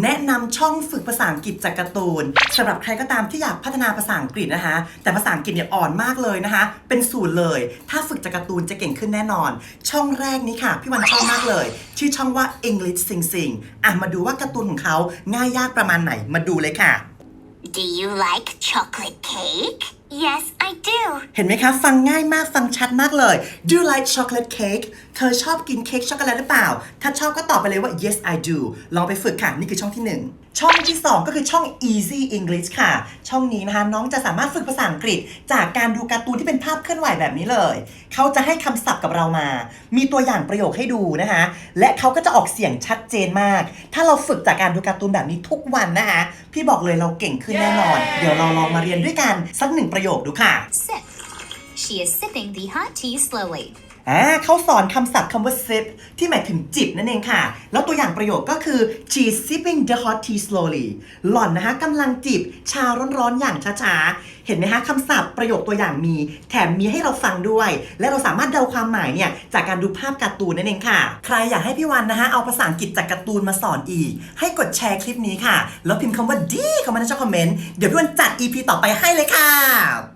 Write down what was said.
แนะนำช่องฝึกภาษาอังกฤษจากการ์ตูนสำหรับใครก็ตามที่อยากพัฒนาภาษาอังกฤษนะคะ แต่ภาษาอังกฤษเนี่ยอ่อนมากเลยนะคะ เป็นศูนย์เลย ถ้าฝึกจากการ์ตูนจะเก่งขึ้นแน่นอน ช่องแรกนี้ค่ะ พี่วันชอบมากเลย ชื่อช่องว่า English Sing Sing อะมาดูว่าการ์ตูนของเขาง่ายยากประมาณไหนมาดูเลยค่ะ Do you like chocolate cake? Yes, do. เห็นไหมคะ ฟังง่ายมากฟังชัดมากเลย Do you like chocolate cake เธอชอบกินเค้กช็อกโกแลตหรือเปล่า ถ้าชอบก็ตอบไปเลยว่า yes I do ลองไปฝึกค่ะ นี่คือช่องที่1 ช่องที่ 2 ก็คือช่อง easy English ค่ะ ช่องนี้นะคะน้องจะสามารถฝึกภาษาอังกฤษ จากการดูการ์ตูนที่เป็นภาพเคลื่อนไหวแบบนี้เลย เขาจะให้คำศัพท์กับเรามา มีตัวอย่างประโยคให้ดูนะคะ และเขาก็จะออกเสียงชัดเจนมาก ถ้าเราฝึกจากการดูการ์ตูนแบบนี้ทุกวันนะคะพี่บอกเลยเราเก่งขึ้นแน่นอน เดี๋ยวเราลองมาเรียนด้วยกันสักหนึ่งประโยคดูค่ะ Sip. She is sipping the hot tea slowly. อ่าเขาสอนคำศัพท์คำว่า sip ที่หมายถึงจิบนั่นเองค่ะ แล้วตัวอย่างประโยคก็คือ she's sipping the hot tea slowly หล่อนนะคะกำลังจิบชาร้อนๆอย่างช้าๆ เห็นไหมคะคำศัพท์ประโยคตัวอย่างมี แถมมีให้เราฟังด้วย และเราสามารถเดาความหมายเนี่ย จากการดูภาพการ์ตูนนั่นเองค่ะ ใครอยากให้พี่วันนะคะเอาภาษาอังกฤษจากการ์ตูนมาสอนอีก ให้กดแชร์คลิปนี้ค่ะ แล้วพิมพ์คำว่าดีเข้ามาในช่องคอมเมนต์เดี๋ยวพี่วันจัด EP ต่อไปให้เลยค่ะ